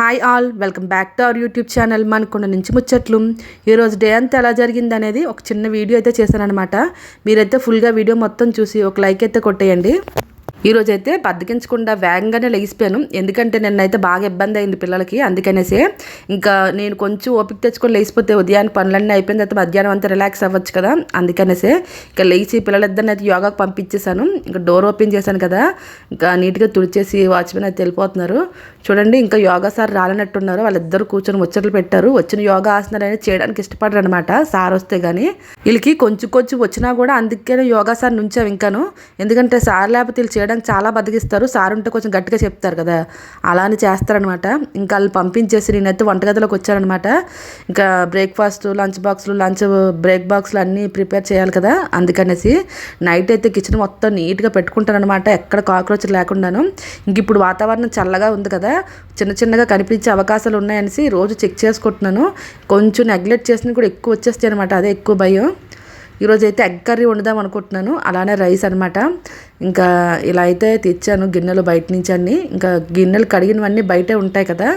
Hi all welcome back to our YouTube channel మనకున్న నుంచి ముచ్చట్లు. ఈరోజు డే అంతా ఎలా జరిగింది అనేది ఒక చిన్న వీడియో అయితే చేశాను అనమాట మీరైతే ఫుల్గా వీడియో మొత్తం చూసి ఒక లైక్ అయితే కొట్టేయండి. ఈరోజు అయితే బద్దకించకుండా వేగంగానే లెగిసిపోయాను ఎందుకంటే నిన్నైతే బాగా ఇబ్బంది అయింది పిల్లలకి. అందుకనేసే ఇంకా నేను కొంచెం ఓపిక తెచ్చుకొని లేచిపోతే ఉదయాన్నే పనులన్నీ అయిపోయిన తర్వాత మధ్యాహ్నం అంతా రిలాక్స్ అవ్వచ్చు కదా. అందుకనేసే ఇంకా లేచి పిల్లలిద్దరిని అయితే యోగాకు పంపించేశాను. ఇంకా డోర్ ఓపెన్ చేశాను కదా. ఇంకా నీట్గా తుడిచేసి వాచ్మెన్ అయితే వెళ్ళిపోతున్నారు. చూడండి ఇంకా యోగా సార్ రాలనట్టున్నారు వాళ్ళిద్దరు కూర్చొని ముచ్చట్లు పెట్టారు. వచ్చిన యోగా ఆసనాలు అనేది చేయడానికి ఇష్టపడరు అనమాట సార్ వస్తే కానీ వీళ్ళకి కొంచెం కొంచెం వచ్చినా కూడా అందుకనే యోగా సార్ నుంచాం ఇంకాను ఎందుకంటే సార్ లేకపోతే వీళ్ళు చేయడానికి చాలా బతికిస్తారు. సార్ ఉంటే కొంచెం గట్టిగా చెప్తారు కదా. అలా అని చేస్తారనమాట. ఇంకా వాళ్ళు పంపించేసి నేనైతే వంటగదిలోకి వచ్చారనమాట ఇంకా బ్రేక్ఫాస్ట్ లంచ్ బాక్స్లు లంచ్ బ్రేక్ బాక్స్లు అన్నీ ప్రిపేర్ చేయాలి కదా. అందుకనేసి నైట్ అయితే కిచెన్ మొత్తం నీట్గా పెట్టుకుంటానమాట ఎక్కడ కాక్రోచ్ లేకుండాను. ఇంక ఇప్పుడు వాతావరణం చల్లగా ఉంది కదా. చిన్న చిన్నగా కనిపించే అవకాశాలు ఉన్నాయనేసి రోజు చెక్ చేసుకుంటున్నాను. కొంచెం నెగ్లెక్ట్ చేసిన కూడా ఎక్కువ వచ్చేస్తాయి అనమాట అదే ఎక్కువ భయం. ఈరోజు అయితే ఎగ్ కర్రీ వండుదాం అనుకుంటున్నాను. అలానే రైస్ అనమాట ఇంకా ఇలా అయితే తెచ్చాను గిన్నెలు బయట నుంచి అన్ని. ఇంకా గిన్నెలు కడిగినవన్నీ బయటే ఉంటాయి కదా.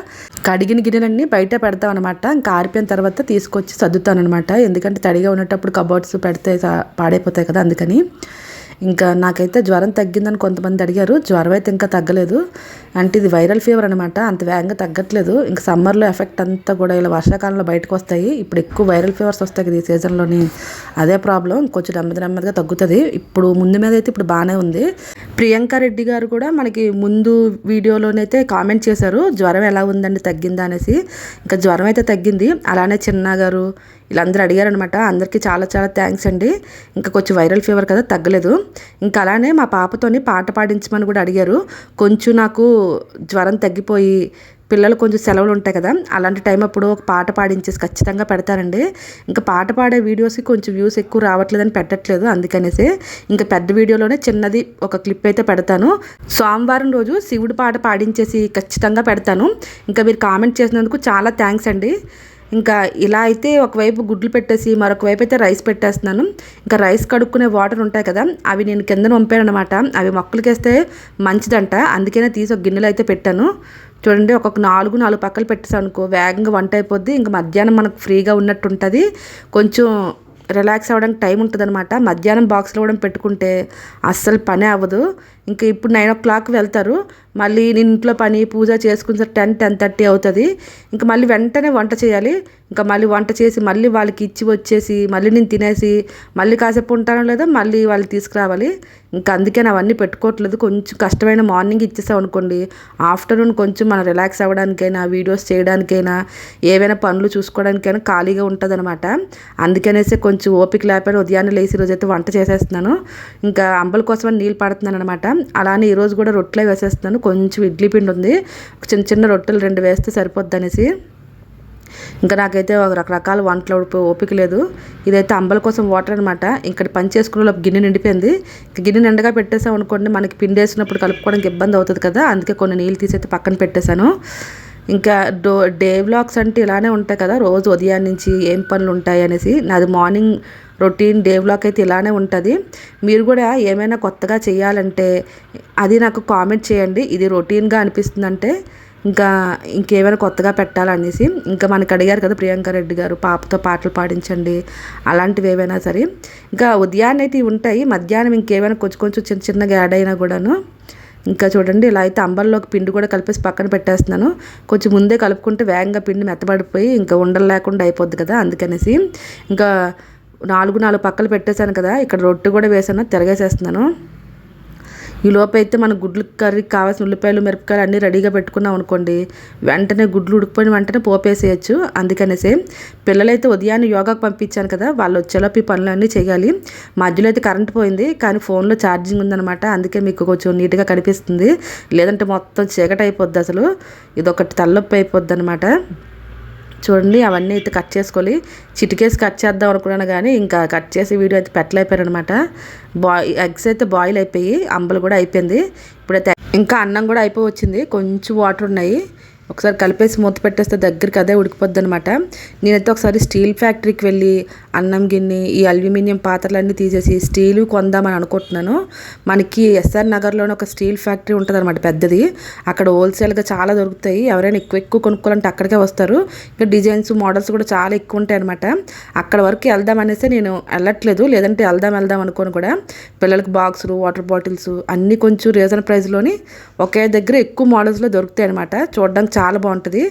కడిగిన గిన్నెలన్నీ బయట పెడతాం అనమాట ఇంకా ఆరిపోయిన తర్వాత తీసుకొచ్చి సర్దుతాను అనమాట ఎందుకంటే తడిగా ఉన్నప్పుడు కబోర్డ్స్ పెడితే పాడైపోతాయి కదా అందుకని. ఇంకా నాకైతే జ్వరం తగ్గిందని కొంతమంది అడిగారు. జ్వరం అయితే ఇంకా తగ్గలేదు. అంటే ఇది వైరల్ ఫీవర్ అనమాట అంత వేగంగా తగ్గట్లేదు. ఇంకా సమ్మర్లో ఎఫెక్ట్ అంతా కూడా ఇలా వర్షాకాలంలో బయటకు వస్తాయి. ఇప్పుడు ఎక్కువ వైరల్ ఫీవర్స్ వస్తాయి కదా ఈ సీజన్లోని. అదే ప్రాబ్లం. కొంచెం నెమ్మది నెమ్మదిగా తగ్గుతుంది. ఇప్పుడు ముందు మీద అయితే ఇప్పుడు బాగానే ఉంది. ప్రియాంక రెడ్డి గారు కూడా మనకి ముందు వీడియోలోనైతే కామెంట్ చేశారు. జ్వరం ఎలా ఉందండి? తగ్గిందా అనేసి. ఇంకా జ్వరం అయితే తగ్గింది. అలానే చిన్న గారు వీళ్ళందరూ అడిగారనమాట అందరికీ చాలా చాలా థ్యాంక్స్ అండి. ఇంకా కొంచెం వైరల్ ఫీవర్ కదా తగ్గలేదు. ఇంకా అలానే మా పాపతోని పాట పాడించమని కూడా అడిగారు. కొంచెం నాకు జ్వరం తగ్గిపోయి పిల్లలు కొంచెం సెలవులు ఉంటాయి కదా అలాంటి టైం అప్పుడు ఒక పాట పాడించేసి ఖచ్చితంగా పెడతారండి ఇంకా పాట పాడే వీడియోస్కి కొంచెం వ్యూస్ ఎక్కువ రావట్లేదని పెట్టట్లేదు అందుకనేసి. ఇంకా పెద్ద వీడియోలోనే చిన్నది ఒక క్లిప్ అయితే పెడతాను. సోమవారం రోజు శివుడు పాట పాడించేసి ఖచ్చితంగా పెడతాను. ఇంకా మీరు కామెంట్ చేసినందుకు చాలా థ్యాంక్స్ అండి. ఇంకా ఇలా అయితే ఒకవైపు గుడ్లు పెట్టేసి మరొక వైపు అయితే రైస్ పెట్టేస్తున్నాను. ఇంకా రైస్ కడుక్కునే వాటర్ ఉంటాయి కదా అవి నేను కింద పంపాను అనమాట అవి మొక్కలకి వేస్తే మంచిదంట. అందుకనే తీసి ఒక గిన్నెలో అయితే పెట్టాను. చూడండి ఒక్కొక్క నాలుగు నాలుగు పక్కలు పెట్టేసాను అనుకో వేగంగా వంట అయిపోద్ది. ఇంకా మధ్యాహ్నం మనకు ఫ్రీగా ఉన్నట్టు ఉంటుంది కొంచెం రిలాక్స్ అవ్వడానికి టైం ఉంటుంది అనమాట మధ్యాహ్నం బాక్స్లో కూడా పెట్టుకుంటే అస్సలు పనే అవ్వదు. ఇంకా ఇప్పుడు నైన్ ఓ క్లాక్ వెళ్తారు. మళ్ళీ నేను ఇంట్లో పని పూజ చేసుకుని టెన్ టెన్ థర్టీ అవుతుంది. ఇంకా మళ్ళీ వెంటనే వంట చేయాలి. ఇంకా మళ్ళీ వంట చేసి మళ్ళీ వాళ్ళకి ఇచ్చి వచ్చేసి మళ్ళీ నేను తినేసి మళ్ళీ కాసేపు ఉంటానో లేదో మళ్ళీ వాళ్ళు తీసుకురావాలి. ఇంకా అందుకే నేను అవన్నీ పెట్టుకోవట్లేదు. కొంచెం కష్టమైన మార్నింగ్ ఇచ్చేసాం అనుకోండి. ఆఫ్టర్నూన్ కొంచెం మనం రిలాక్స్ అవ్వడానికైనా వీడియోస్ చేయడానికైనా ఏవైనా పనులు చూసుకోవడానికైనా ఖాళీగా ఉంటుంది అనమాట అందుకనేసి కొంచెం ఓపిక లేకపోయినా ఉదయాన్నే లేచి రోజైతే వంట చేసేస్తున్నాను. ఇంకా అంబల కోసం నీళ్ళు పడుతున్నాను అనమాట అలానే ఈరోజు కూడా రొట్టెలే వేసేస్తున్నాను. కొంచెం ఇడ్లీ పిండి ఉంది. చిన్న చిన్న రొట్టెలు రెండు వేస్తే సరిపోద్ది అనేసి. ఇంకా నాకైతే ఒక రకరకాల వంటలు ఓపిక లేదు. ఇదైతే అంబల కోసం వాటర్ అనమాట ఇక్కడ పని చేసుకునే గిన్నె నిండిపోయింది. గిన్నె నిండగా పెట్టేసాం అనుకోండి మనకి పిండి వేసినప్పుడు కలుపుకోవడానికి ఇబ్బంది అవుతుంది కదా. అందుకే కొన్ని నీళ్ళు తీసి అయితే పక్కన పెట్టేశాను. ఇంకా డో డే వ్లాగ్స్ అంటే ఇలానే ఉంటాయి కదా రోజు ఉదయం నుంచి ఏం పనులు ఉంటాయి అనేసి. నాది మార్నింగ్ రొటీన్ డే వ్లాగ్ అయితే ఇలానే ఉంటుంది. మీరు కూడా ఏమైనా కొత్తగా చేయాలంటే అది నాకు కామెంట్ చేయండి. ఇది రొటీన్గా అనిపిస్తుందంటే ఇంకా ఇంకేమైనా కొత్తగా పెట్టాలనేసి. ఇంకా మనకి అడిగారు కదా ప్రియాంక రెడ్డి గారు పాపతో పాటలు పాడించండి అలాంటివి ఏవైనా సరే. ఇంకా ఉదయాన్నే అయితే ఉంటాయి మధ్యాహ్నం ఇంకేమైనా కొంచెం కొంచెం చిన్న చిన్నగా యాడ్ అయినా కూడాను. ఇంకా చూడండి ఇలా అయితే అంబల్లోకి పిండి కూడా కలిపేసి పక్కన పెట్టేస్తున్నాను. కొంచెం ముందే కలుపుకుంటే వేగంగా పిండి మెత్తబడిపోయి ఇంకా ఉండలు లేకుండా అయిపోద్ది కదా అందుకనేసి. ఇంకా నాలుగు నాలుగు పక్కలు పెట్టేశాను కదా ఇక్కడ రొట్టె కూడా వేసాను తిరగేసేస్తున్నాను. ఈ లోపైతే అయితే మన గుడ్లు కర్రీకి కావాల్సిన ఉల్లిపాయలు మిరపకాయలు అన్నీ రెడీగా పెట్టుకున్నాం అనుకోండి. వెంటనే గుడ్లు ఉడికిపోయిన వెంటనే పోపేసేయచ్చు. అందుకనేసే పిల్లలైతే ఉదయాన్నే యోగాకు పంపించాను కదా వాళ్ళు వచ్చేలోపు ఈ పనులన్నీ చేయాలి. మధ్యలో అయితే కరెంట్ పోయింది కానీ ఫోన్లో ఛార్జింగ్ ఉందన్నమాట. అందుకే మీకు కొంచెం నీట్గా కనిపిస్తుంది. లేదంటే మొత్తం చీకటి అయిపోద్ది అసలు. ఇదొకటి తలనొప్పి అయిపోద్ది అనమాట చూడండి అవన్నీ అయితే కట్ చేసుకోవాలి చిటికేసి కట్ చేద్దాం అనుకున్నాను కానీ ఇంకా కట్ చేసి వీడియో అయితే పెట్టలేకపోయారు అనమాట బాయ్ ఎగ్స్ అయితే బాయిల్ అయిపోయి అంబలు కూడా అయిపోయింది. ఇప్పుడైతే ఇంకా అన్నం కూడా అయిపోయి వచ్చింది కొంచెం వాటర్ ఉన్నాయి. ఒకసారి కలిపేసి మూత పెట్టేస్తే దగ్గరికి అదే ఉడికిపోద్ది అనమాట నేనైతే ఒకసారి స్టీల్ ఫ్యాక్టరీకి వెళ్ళి అన్నం గిన్నె ఈ అల్యూమినియం పాత్రలన్నీ తీసేసి స్టీల్ కొందామని అనుకుంటున్నాను. మనకి ఎస్ఆర్ నగర్లోనే ఒక స్టీల్ ఫ్యాక్టరీ ఉంటుంది అనమాట పెద్దది. అక్కడ హోల్సేల్గా చాలా దొరుకుతాయి. ఎవరైనా ఎక్కువ ఎక్కువ కొనుక్కోవాలంటే అక్కడికే వస్తారు. ఇంకా డిజైన్స్ మోడల్స్ కూడా చాలా ఎక్కువ ఉంటాయి అనమాట అక్కడ వరకు వెళ్దాం అనేసి నేను వెళ్ళట్లేదు. లేదంటే వెళ్దాం వెళ్దాం అనుకోని కూడా. పిల్లలకి బాక్సులు వాటర్ బాటిల్స్ అన్నీ కొంచెం రీజన్ ప్రైస్లోని ఒకే దగ్గర ఎక్కువ మోడల్స్లో దొరుకుతాయి అనమాట చూడడానికి చాలా బాగుంటుంది.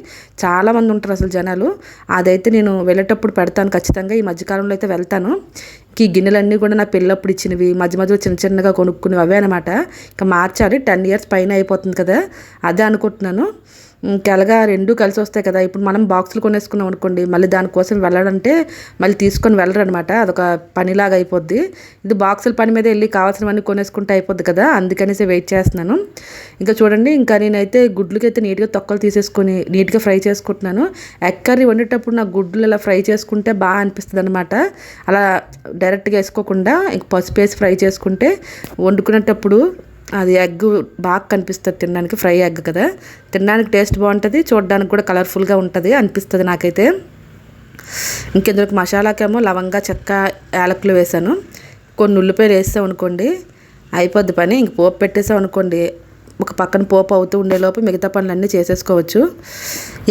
చాలామంది ఉంటారు అసలు జనాలు. అదైతే నేను వెళ్ళేటప్పుడు పెడతాను ఖచ్చితంగా. ఈ మధ్యకాలంలో అయితే వెళ్తాను. ఈ గిన్నెలన్నీ కూడా నా పిల్లప్పుడు ఇచ్చినవి మధ్య మధ్యలో చిన్న చిన్నగా కొనుక్కునేవి అవే అనమాట ఇంకా మార్చాలి. టెన్ ఇయర్స్ పైన అయిపోతుంది కదా. అదే అనుకుంటున్నాను. ఇంకెలాగా రెండు కలిసి వస్తాయి కదా. ఇప్పుడు మనం బాక్సులు కొనేసుకున్నాం అనుకోండి మళ్ళీ దానికోసం వెళ్ళాలంటే మళ్ళీ తీసుకొని వెళ్ళరు అనమాట అదొక పనిలాగా అయిపోద్ది. ఇది బాక్సుల పని మీద వెళ్ళి కావాల్సినవన్నీ కొనేసుకుంటే అయిపోద్ది కదా. అందుకనేసి వెయిట్ చేస్తున్నాను. ఇంకా చూడండి ఇంకా నేనైతే గుడ్లకి అయితే నీట్గా తొక్కలు తీసేసుకొని నీట్గా ఫ్రై చేసుకుంటున్నాను. ఎగ్ కర్రీ వండేటప్పుడు నా గుడ్లు ఇలా ఫ్రై చేసుకుంటే బాగా అనిపిస్తుంది అనమాట అలా డైరెక్ట్గా వేసుకోకుండా ఇంక పసుపు వేసి ఫ్రై చేసుకుంటే వండుకునేటప్పుడు అది ఎగ్ బాగా కనిపిస్తుంది తినడానికి ఫ్రై ఎగ్ కదా. తినడానికి టేస్ట్ బాగుంటుంది చూడడానికి కూడా కలర్ఫుల్గా ఉంటుంది అనిపిస్తుంది నాకైతే. ఇంకెందుకు మసాలాకేమో లవంగా చెక్క యాలకులు వేసాను. కొన్ని ఉల్లిపాయలు వేసాం అనుకోండి అయిపోద్ది పని. ఇంక పోపు పెట్టేసాం అనుకోండి ఒక పక్కన పోపు అవుతూ ఉండేలోపు మిగతా పనులన్నీ చేసేసుకోవచ్చు.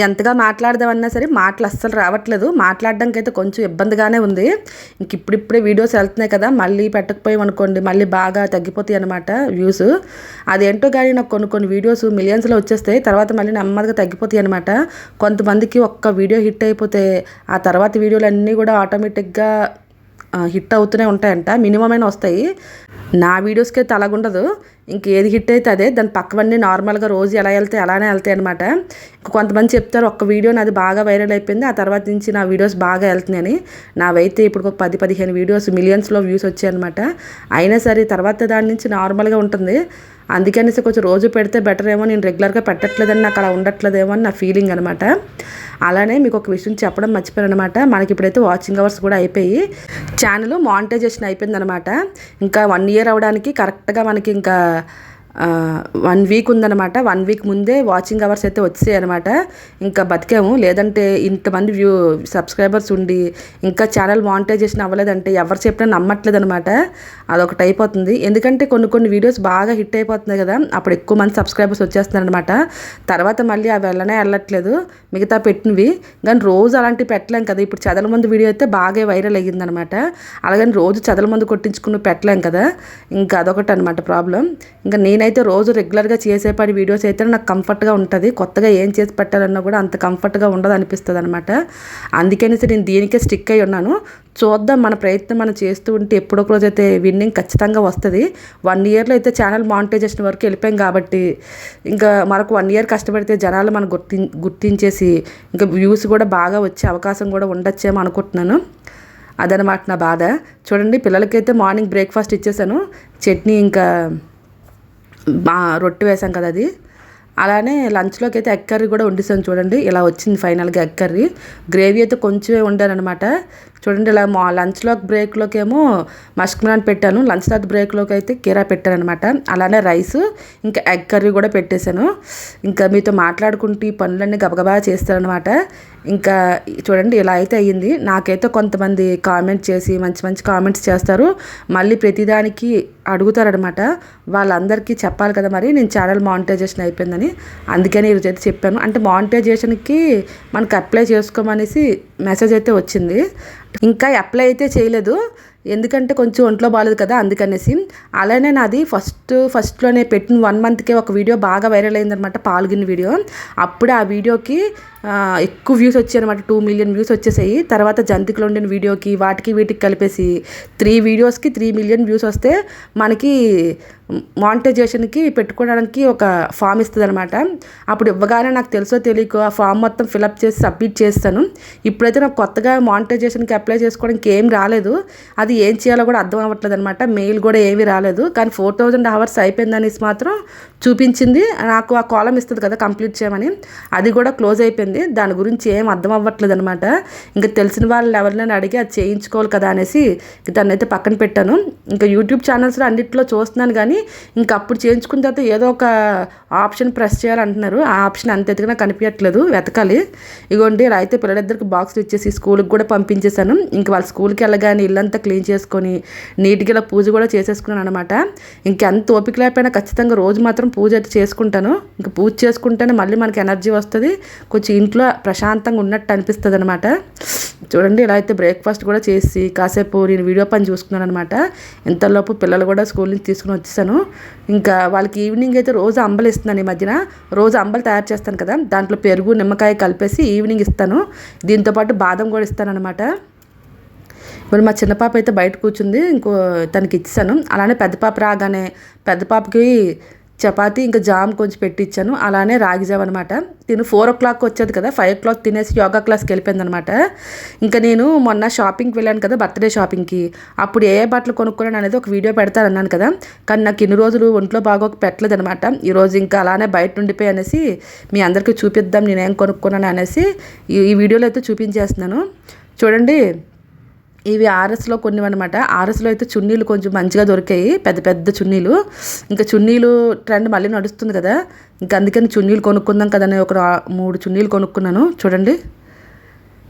ఎంతగా మాట్లాడదామన్నా సరే మాటలు అస్సలు రావట్లేదు. మాట్లాడడానికి అయితే కొంచెం ఇబ్బందిగానే ఉంది. ఇంక ఇప్పుడిప్పుడే వీడియోస్ వెళ్తున్నాయి కదా మళ్ళీ పెట్టకపోయామనుకోండి మళ్ళీ బాగా తగ్గిపోతాయి అనమాట వ్యూస్. అదేంటో కానీ నాకు కొన్ని కొన్ని వీడియోస్ మిలియన్స్లో వచ్చేస్తాయి. తర్వాత మళ్ళీ నెమ్మదిగా తగ్గిపోతాయి అనమాట కొంతమందికి ఒక్క వీడియో హిట్ అయిపోతే ఆ తర్వాత వీడియోలు అన్నీ కూడా ఆటోమేటిక్గా హిట్ అవుతూనే ఉంటాయంట. మినిమం అయినా వస్తాయి. నా వీడియోస్కి అయితే అలాగుండదు ఇంకేది హిట్ అయితే అదే. దాని పక్కవన్నీ నార్మల్గా రోజు ఎలా వెళ్తే అలానే వెళ్తాయి అనమాట కొంతమంది చెప్తారు ఒక్క వీడియో నాది బాగా వైరల్ అయిపోయింది ఆ తర్వాత నుంచి నా వీడియోస్ బాగా వెళ్తున్నాయని. నావైతే ఇప్పుడు ఒక పది పదిహేను వీడియోస్ మిలియన్స్లో వ్యూస్ వచ్చాయి అనమాట అయినా సరే తర్వాత దాని నుంచి నార్మల్గా ఉంటుంది. అందుకనేసి కొంచెం రోజు పెడితే బెటర్ ఏమో నేను రెగ్యులర్గా పెట్టట్లేదని నాకు అలా ఉండట్లేదేమో అని నా ఫీలింగ్ అనమాట అలానే మీకు ఒక విషయం చెప్పడం మర్చిపోయాను అనమాట మనకి ఇప్పుడైతే వాచింగ్ అవర్స్ కూడా అయిపోయి ఛానల్ మానిటైజేషన్ అయిపోయింది అనమాట ఇంకా వన్ ఇయర్ అవడానికి కరెక్ట్గా మనకి ఇంకా వన్ వీక్ ఉందన్నమాట. వన్ వీక్ ముందే వాచింగ్ అవర్స్ అయితే వచ్చాయి అనమాట ఇంకా బతికాము. లేదంటే ఇంతమంది వ్యూ సబ్స్క్రైబర్స్ ఉండి ఇంకా ఛానల్ మానిటైజేషన్ అవ్వలేదంటే ఎవరు చెప్పినా నమ్మట్లేదు అనమాట అదొకటి అయిపోతుంది. ఎందుకంటే కొన్ని కొన్ని వీడియోస్ బాగా హిట్ అయిపోతుంది కదా. అప్పుడు ఎక్కువ మంది సబ్స్క్రైబర్స్ వచ్చేస్తున్నారు అనమాట తర్వాత మళ్ళీ అవి వెళ్ళనే వెళ్ళట్లేదు. మిగతా పెట్టినవి. కానీ రోజు అలాంటివి పెట్టలేం కదా. ఇప్పుడు చదల మంది వీడియో అయితే బాగా వైరల్ అయ్యిందనమాట అలాగని రోజు చదల ముందు కొట్టించుకుని పెట్టలేం కదా. ఇంకా అదొకటి అనమాట ప్రాబ్లం ఇంకా నేను నేనైతే రోజు రెగ్యులర్గా చేసే పని వీడియోస్ అయితే నాకు కంఫర్ట్గా ఉంటుంది. కొత్తగా ఏం చేసి పెట్టాలన్నా కూడా అంత కంఫర్ట్గా ఉండదు అనిపిస్తుంది అనమాట అందుకనేసి నేను దీనికే స్టిక్ అయి ఉన్నాను. చూద్దాం మన ప్రయత్నం మనం చేస్తూ ఉంటే ఎప్పుడొక రోజు అయితే విన్నింగ్ ఖచ్చితంగా వస్తుంది. వన్ ఇయర్లో అయితే ఛానల్ మానిటైజేషన్ వరకు వెళ్ళిపోయాం కాబట్టి ఇంకా మనకు వన్ ఇయర్ కష్టపడితే జనాలు మనం గుర్తి గుర్తించేసి ఇంకా వ్యూస్ కూడా బాగా వచ్చే అవకాశం కూడా ఉండొచ్చేమో అనుకుంటున్నాను. అదనమాట నా బాధ. చూడండి పిల్లలకైతే మార్నింగ్ బ్రేక్ఫాస్ట్ ఇచ్చేసాను. చట్నీ ఇంకా రొట్టె వేసాం కదా అది. అలానే లంచ్లోకి అయితే ఎగ్ కర్రీ కూడా వండిస్తాను చూడండి. ఇలా వచ్చింది ఫైనల్గా ఎగ్ కర్రీ. గ్రేవీ అయితే కొంచెమే వండానమాట చూడండి ఇలా మా లంచ్లో బ్రేక్లోకి ఏమో మస్క్ పెట్టాను. లంచ్ తర్వాత బ్రేక్లోకి అయితే కీరా పెట్టాను అనమాట అలానే రైస్ ఇంకా ఎగ్ కర్రీ కూడా పెట్టేశాను. ఇంకా మీతో మాట్లాడుకుంటూ ఈ పనులన్నీ గబగబా చేస్తారనమాట ఇంకా చూడండి ఇలా అయితే అయ్యింది. నాకైతే కొంతమంది కామెంట్ చేసి మంచి మంచి కామెంట్స్ చేస్తారు. మళ్ళీ ప్రతిదానికి అడుగుతారనమాట. వాళ్ళందరికీ చెప్పాలి కదా మరి నేను ఛానల్ మానిటైజేషన్ అయిపోయిందని. అందుకని ఈరోజు అయితే చెప్పాను. అంటే మానిటైజేషన్కి మనకు అప్లై చేసుకోమనేసి మెసేజ్ అయితే వచ్చింది. ఇంకా అప్లై అయితే చేయలేదు. ఎందుకంటే కొంచెం ఒంట్లో బాగాలేదు కదా అందుకనేసి. అలానే నాది ఫస్ట్ ఫస్ట్లోనే పెట్టిన వన్ మంత్కే ఒక వీడియో బాగా వైరల్ అయిందనమాట పాల్గొన్న వీడియో. అప్పుడే ఆ వీడియోకి ఎక్కువ వ్యూస్ వచ్చాయి అనమాట టూ మిలియన్ వ్యూస్ వచ్చేసాయి. తర్వాత జంతికలు ఉండిన వీడియోకి వాటికి వీటికి కలిపేసి త్రీ వీడియోస్కి త్రీ మిలియన్ వ్యూస్ వస్తే మనకి మానిటైజేషన్కి పెట్టుకోవడానికి ఒక ఫామ్ ఇస్తుంది అనమాట అప్పుడు ఇవ్వగానే నాకు తెలుసో తెలియక ఆ ఫామ్ మొత్తం ఫిలప్ చేసి సబ్మిట్ చేస్తాను. ఇప్పుడైతే నాకు కొత్తగా మానిటైజేషన్కి అప్లై చేసుకోవడానికి ఏం రాలేదు. అది ఏం చేయాలో కూడా అర్థం అవ్వట్లేదు అనమాట మెయిల్ కూడా ఏమీ రాలేదు. కానీ ఫోర్ థౌజండ్ అవర్స్ అయిపోయిందనేసి మాత్రం చూపించింది. నాకు ఆ కాలం ఇస్తుంది కదా కంప్లీట్ చేయమని. అది కూడా క్లోజ్ అయిపోయింది. దాని గురించి ఏం అర్థం అవ్వట్లేదు అనమాట ఇంకా తెలిసిన వాళ్ళని ఎవరినైనా అడిగి అది చేయించుకోవాలి కదా అనేసి దాన్ని అయితే పక్కన పెట్టాను. ఇంకా యూట్యూబ్ ఛానల్స్లో అన్నింటిలో చూస్తున్నాను కానీ ఇంకా అప్పుడు చేయించుకున్న తర్వాత ఏదో ఒక ఆప్షన్ ప్రెస్ చేయాలంటున్నారు. ఆ ఆప్షన్ అంత ఎతికినా కనిపించట్లేదు. వెతకాలి. ఇగోండి ఇలా అయితే పిల్లలిద్దరికి బాక్స్ ఇచ్చేసి స్కూల్కి కూడా పంపించేశాను. ఇంకా వాళ్ళ స్కూల్కి వెళ్ళగానే ఇల్లంతా క్లీన్ చేసుకొని నీట్గా ఇలా పూజ కూడా చేసేసుకున్నాను అనమాట ఇంకెంత ఓపిక లేకపోయినా ఖచ్చితంగా రోజు మాత్రం పూజ అయితే చేసుకుంటాను. ఇంకా పూజ చేసుకుంటేనే మళ్ళీ మనకి ఎనర్జీ వస్తుంది. కొంచెం ఇంట్లో ప్రశాంతంగా ఉన్నట్టు అనిపిస్తుంది అనమాట చూడండి ఇలా అయితే బ్రేక్ఫాస్ట్ కూడా చేసి కాసేపు నేను వీడియో పని చూసుకున్నాను అనమాట ఇంతలోపు పిల్లలు కూడా స్కూల్ నుంచి తీసుకుని వచ్చేసాను. ఇంకా వాళ్ళకి ఈవినింగ్ అయితే రోజు అంబలు ఇస్తున్నాను ఈ మధ్యన. రోజు అంబలు తయారు చేస్తాను కదా దాంట్లో పెరుగు నిమ్మకాయ కలిపేసి ఈవినింగ్ ఇస్తాను. దీంతోపాటు బాదం కూడా ఇస్తాను అనమాట మరి మా చిన్న పాప అయితే బయట కూర్చుంది ఇంకో తనకి ఇచ్చాను. అలానే పెద్ద పాప రాగానే పెద్ద పాపకి చపాతీ ఇంకా జామ్ కొంచెం పెట్టించాను అలానే రాగి జామ్ అనమాట తిను ఫోర్ ఓ క్లాక్ వచ్చేది కదా ఫైవ్ ఓ క్లాక్ తినేసి యోగా క్లాస్కి వెళ్ళిపోయింది అనమాట ఇంకా నేను మొన్న షాపింగ్కి వెళ్ళాను కదా బర్త్డే షాపింగ్కి. అప్పుడు ఏ బట్టలు కొనుక్కున్నాను అనేది ఒక వీడియో పెడతానన్నాను కదా. కానీ నాకు ఇన్ని రోజులు ఒంట్లో బాగా పెట్టలేదు అనమాట ఈరోజు ఇంకా అలానే బయట ఉండిపోయి అనేసి మీ అందరికీ చూపిద్దాం నేనేం కొనుక్కున్నాను అనేసి ఈ వీడియోలో అయితే చూపించేస్తున్నాను. చూడండి. ఇవి ఆర్ఎస్లో కొన్ని అనమాట ఆర్ఎస్లో అయితే చున్నీలు కొంచెం మంచిగా దొరికాయి. పెద్ద పెద్ద చున్నీలు. ఇంకా చున్నీలు ట్రెండ్ మళ్ళీ నడుస్తుంది కదా. ఇంకా అందుకని చున్నీలు కొనుక్కుందాం కదా ఒక మూడు చున్నీలు కొనుక్కున్నాను. చూడండి.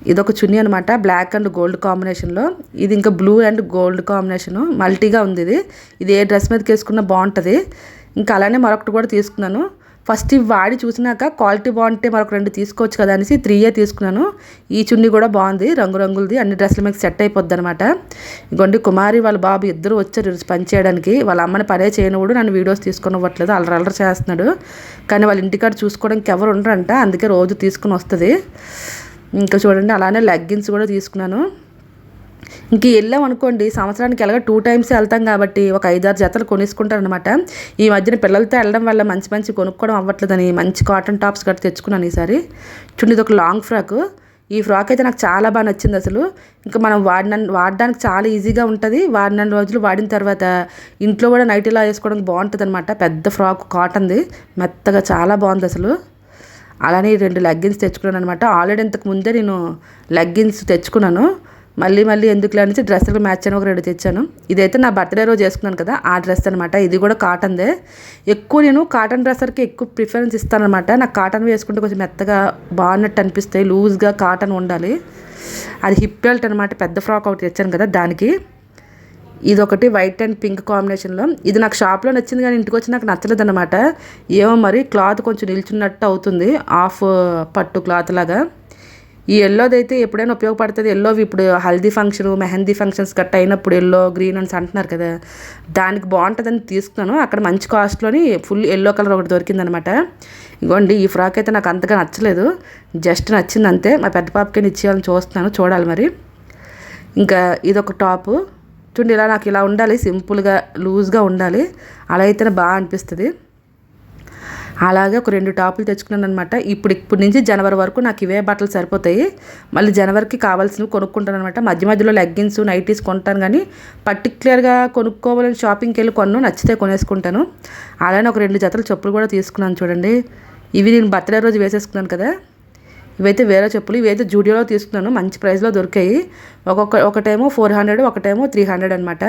ఇదొక చున్నీ అనమాట బ్లాక్ అండ్ గోల్డ్ కాంబినేషన్లో. ఇది ఇంకా బ్లూ అండ్ గోల్డ్ కాంబినేషను. మల్టీగా ఉంది ఇది. ఇది ఏ డ్రెస్ మీదకి వేసుకున్నా బాగుంటుంది. ఇంకా అలానే మరొకటి కూడా తీసుకున్నాను. ఫస్ట్ ఇవి వాడి చూసినాక క్వాలిటీ బాగుంటే మరొక రెండు తీసుకోవచ్చు కదా అనేసి త్రీయే తీసుకున్నాను. ఈ చున్నీ కూడా బాగుంది రంగురంగులది అన్ని డ్రెస్సులు మీకు సెట్ అయిపోద్ది అనమాట ఇంకోండి కుమారి వాళ్ళ బాబు ఇద్దరు వచ్చారు పని చేయడానికి. వాళ్ళ అమ్మని పనే చేయనివాడు నన్ను వీడియోస్ తీసుకొని ఇవ్వట్లేదు అల్లరి అల్లరి చేస్తున్నాడు. కానీ వాళ్ళ ఇంటికాడ చూసుకోవడానికి ఎవరు ఉండరంట అందుకే రోజు తీసుకుని వస్తుంది. ఇంకా చూడండి అలానే లెగ్గిన్స్ కూడా తీసుకున్నాను. ఇంక వెళ్ళాం అనుకోండి సంవత్సరానికి ఎలాగ టూ టైమ్స్ వెళ్తాం కాబట్టి ఒక ఐదారు జతలు కొనేసుకుంటారు అనమాట ఈ మధ్యన పిల్లలతో వెళ్ళడం వల్ల మంచి మంచి కొనుక్కోవడం అవ్వట్లేదని మంచి కాటన్ టాప్స్ కట్టి తెచ్చుకున్నాను ఈసారి. చూడండి ఇది ఒక లాంగ్ ఫ్రాక్ ఈ ఫ్రాక్ అయితే నాకు చాలా బాగా నచ్చింది అసలు. ఇంకా మనం వాడిన వాడడానికి చాలా ఈజీగా ఉంటుంది. వాడిన రోజులు వాడిన తర్వాత ఇంట్లో కూడా నైట్ ఇలా వేసుకోవడానికి బాగుంటుంది అనమాట పెద్ద ఫ్రాక్ కాటన్ది మెత్తగా చాలా బాగుంది అసలు. అలానే రెండు లెగ్గిన్స్ తెచ్చుకున్నాను అనమాట ఆల్రెడీ ఇంతకు ముందే నేను లెగ్గిన్స్ తెచ్చుకున్నాను. మళ్ళీ మళ్ళీ ఎందుకు అనేసి డ్రెస్సులు మ్యాచ్ అని ఒక రెండు తెచ్చాను. ఇదైతే నా బర్త్డే రోజు వేసుకున్నాను కదా ఆ డ్రెస్ అనమాట ఇది కూడా కాటన్దే. ఎక్కువ నేను కాటన్ డ్రెస్సర్కి ఎక్కువ ప్రిఫరెన్స్ ఇస్తానమాట నాకు కాటన్ వేసుకుంటే కొంచెం మెత్తగా బాగున్నట్టు అనిపిస్తాయి లూజ్గా కాటన్ ఉండాలి. అది హిప్ బెల్ట్ అనమాట పెద్ద ఫ్రాక్ ఒకటి తెచ్చాను కదా దానికి. ఇది ఒకటి వైట్ అండ్ పింక్ కాంబినేషన్లో. ఇది నాకు షాప్లో నచ్చింది కానీ ఇంటికి వచ్చి నాకు నచ్చలేదు అనమాట ఏమో మరి క్లాత్ కొంచెం నిల్చున్నట్టు అవుతుంది ఆఫ్ పట్టు క్లాత్ లాగా. ఈ ఎల్లోది అయితే ఎప్పుడైనా ఉపయోగపడుతుంది? ఎల్లో ఇప్పుడు haldi function mehndi functions cut అయినప్పుడు ఎల్లో గ్రీన్ అని అంటున్నారు కదా. దానికి బాగుంటుందని తీసుకున్నాను. అక్కడ మంచి కాస్ట్లోని ఫుల్ ఎల్లో కలర్ ఒకటి దొరికిందనమాట. ఇగోండి ఈ ఫ్రాక్ అయితే నాకు అంతగా నచ్చలేదు. జస్ట్ నచ్చింది అంతే. మా పెద్ద పాపకి ఇచ్చేయాలని చూస్తున్నాను. చూడాలి మరి. ఇంకా ఇదొక టాపు. చూడండి ఇలా నాకు ఇలా ఉండాలి. సింపుల్గా లూజ్గా ఉండాలి. అలా అయితేనే బాగా అనిపిస్తుంది. అలాగే ఒక రెండు టాపులు తెచ్చుకున్నాను అనమాట ఇప్పుడు ఇప్పటి నుంచి జనవరి వరకు నాకు ఇవే బట్టలు సరిపోతాయి. మళ్ళీ జనవరికి కావాల్సినవి కొనుక్కుంటాను అనమాట మధ్య మధ్యలో లెగ్గిన్స్ నైటీస్ కొంటాను కానీ పర్టికులర్గా కొనుక్కోవాలని షాపింగ్కి వెళ్ళి కొన్ను నచ్చితే కొనేసుకుంటాను. అలానే ఒక రెండు జతలు చెప్పులు కూడా తీసుకున్నాను చూడండి. ఇవి నేను బర్త్డే రోజు వేసేసుకున్నాను కదా. ఇవైతే వేరే చెప్పులు. ఇవైతే జూడియోలో తీసుకున్నాను. మంచి ప్రైస్లో దొరికాయి. ఒక్కొక్క ఒకటేమో ఫోర్ హండ్రెడ్ ఒకటేమో త్రీ హండ్రెడ్ అనమాట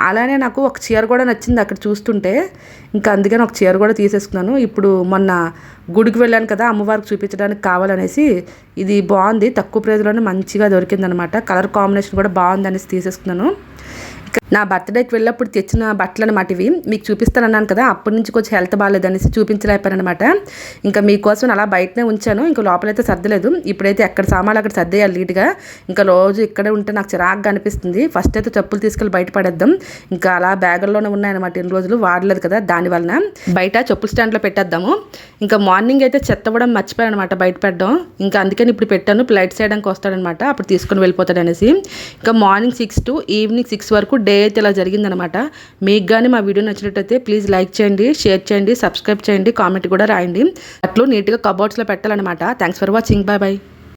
అలానే నాకు ఒక చీర కూడా నచ్చింది అక్కడ చూస్తుంటే. ఇంకా అందుకని ఒక చీర కూడా తీసేసుకున్నాను. ఇప్పుడు మొన్న గుడికి వెళ్ళాను కదా అమ్మవారికి చూపించడానికి కావాలనేసి ఇది బాగుంది. తక్కువ ప్రైజ్లోనే మంచిగా దొరికిందనమాట. కలర్ కాంబినేషన్ కూడా బాగుంది అనేసి తీసేసుకున్నాను. నా బర్త్డేకి వెళ్ళినప్పుడు తెచ్చిన బట్టలు అనమాట ఇవి. మీకు చూపిస్తానన్నాను కదా అప్పటి నుంచి కొంచెం హెల్త్ బాగాలేదనేసి చూపించలేకపోయానమాట ఇంకా మీకోసం అలా బయటనే ఉంచాను ఇంకా లోపలైతే సర్దలేదు. ఇప్పుడైతే ఎక్కడ సామాన్లు అక్కడ సర్దేయాలి నీట్గా. ఇంకా రోజు ఇక్కడే ఉంటే నాకు చిరాగ్గా అనిపిస్తుంది. ఫస్ట్ అయితే చెప్పులు తీసుకెళ్ళి బయట పడేద్దాం. ఇంకా అలా బ్యాగుల్లోనే ఉన్నాయన్నమాట ఎన్ని రోజులు వాడలేదు కదా దాని వలన. బయట చెప్పుల స్టాండ్లో పెట్టేద్దాము. ఇంకా మార్నింగ్ అయితే చెత్త ఇవ్వడం మర్చిపోయాను అనమాట బయట పెట్టడం ఇంకా అందుకని ఇప్పుడు పెట్టాను ప్లైట్ చేయడానికి వస్తాడనమాట అప్పుడు తీసుకుని వెళ్ళిపోతాడు అనేసి ఇంకా morning six to evening six వరకు డే డే అయితే ఇలా జరిగిందనమాట మీకు కానీ మా వీడియో నచ్చినట్టయితే ప్లీజ్ లైక్ చేయండి షేర్ చేయండి సబ్స్క్రైబ్ చేయండి కామెంట్ కూడా రాయండి. అట్లు నీట్గా కబోర్డ్స్లో పెట్టాలన్నమాట. Thanks for watching bye bye